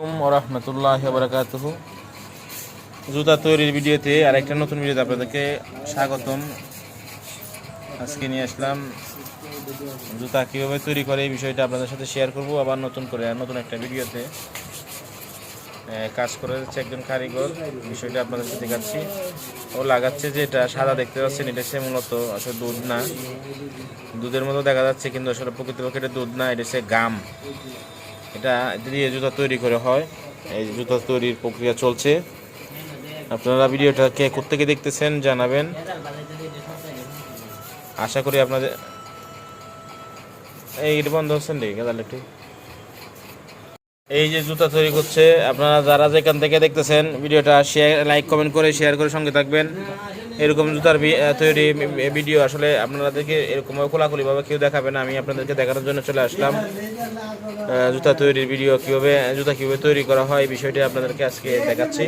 রহমতুল্লাহ বারাকাতুহ জুতা তৈরির ভিডিওতে আরেকটা নতুন ভিডিওতে আপনাদেরকে স্বাগতম। আজকে নিয়ে আসলাম জুতা কীভাবে তৈরি করে এই বিষয়টা আপনাদের সাথে শেয়ার করব, আবার নতুন করে আর নতুন একটা ভিডিওতে। কাজ করে যাচ্ছে একজন কারিগর, বিষয়টা আপনাদেরকে দেখাচ্ছি। ও লাগাচ্ছে যে এটা সাদা দেখতে পাচ্ছেন, এটা সে মূলত আসলে দুধ না। দুধের মতো দেখা যাচ্ছে, কিন্তু আসলে প্রকৃতপক্ষে এটা দুধ না, এটা সে গাম। এটা দিয়ে জুতা তৈরি করে হয়। এই জুতা তৈরির প্রক্রিয়া চলছে। আপনারা ভিডিওটা কে কোথেকে দেখতেছেন জানাবেন। আশা করি আপনাদের এই বন্ধ হচ্ছেন রে গেদাল একটু এই যে জুতা তৈরি করছে, আপনারা যারা যেখান থেকে দেখতেছেন ভিডিওটা শেয়ার লাইক কমেন্ট করে শেয়ার করে সঙ্গে থাকবেন। এরকম জুতার তৈরি ভিডিও আসলে আপনাদেরকে এরকমভাবে খোলাখুলিভাবে কেউ দেখাবে না, আমি আপনাদেরকে দেখানোর জন্য চলে আসলাম। জুতা তৈরির ভিডিও কীভাবে জুতা কীভাবে তৈরি করা হয়, এই বিষয়টি আপনাদেরকে আজকে দেখাচ্ছি।